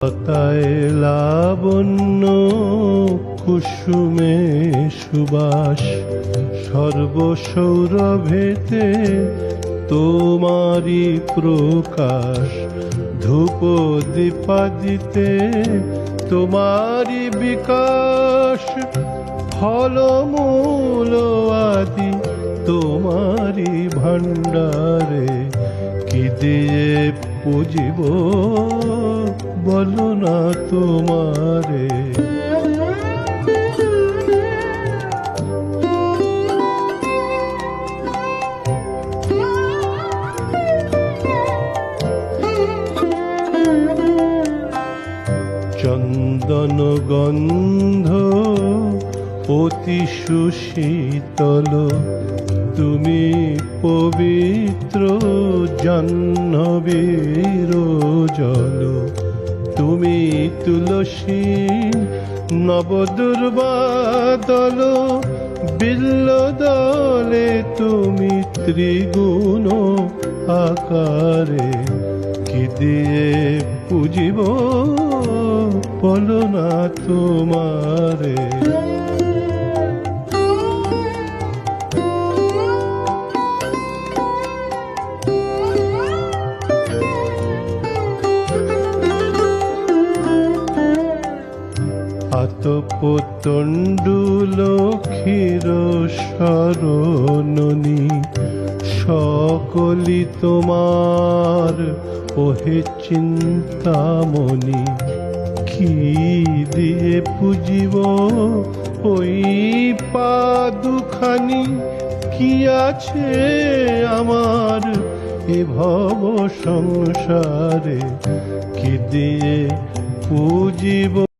লতায় লাবণ্য কুসুমে সুবাস সর্বসৌরভেতে তোমারি প্রকাশ ধূপ দীপাদিতে তোমারি বিকাশ ফলমূল আদি তোমারি ভাণ্ডারে কি দিয়ে পুজিব? বলো না তোমারে। চন্দন গন্ধ অতি সুশীতল, তুমি পবিত্র জাহ্নবীর জল, তুমি তুলসী নবদুর্বাদল বিল্ল দলে তুমি ত্রিগুণ আকারে, কি দিয়ে পুজিব বলো না তোমারে? আতপতণ্ডুল ক্ষীর শরণনি। সকলি তোমার, ওহে চিন্তামণি, কি দিয়ে পুজিব ওই পা দুখানি কি আছে আমার? এ ভব সংসারে কি দিয়ে পুজিব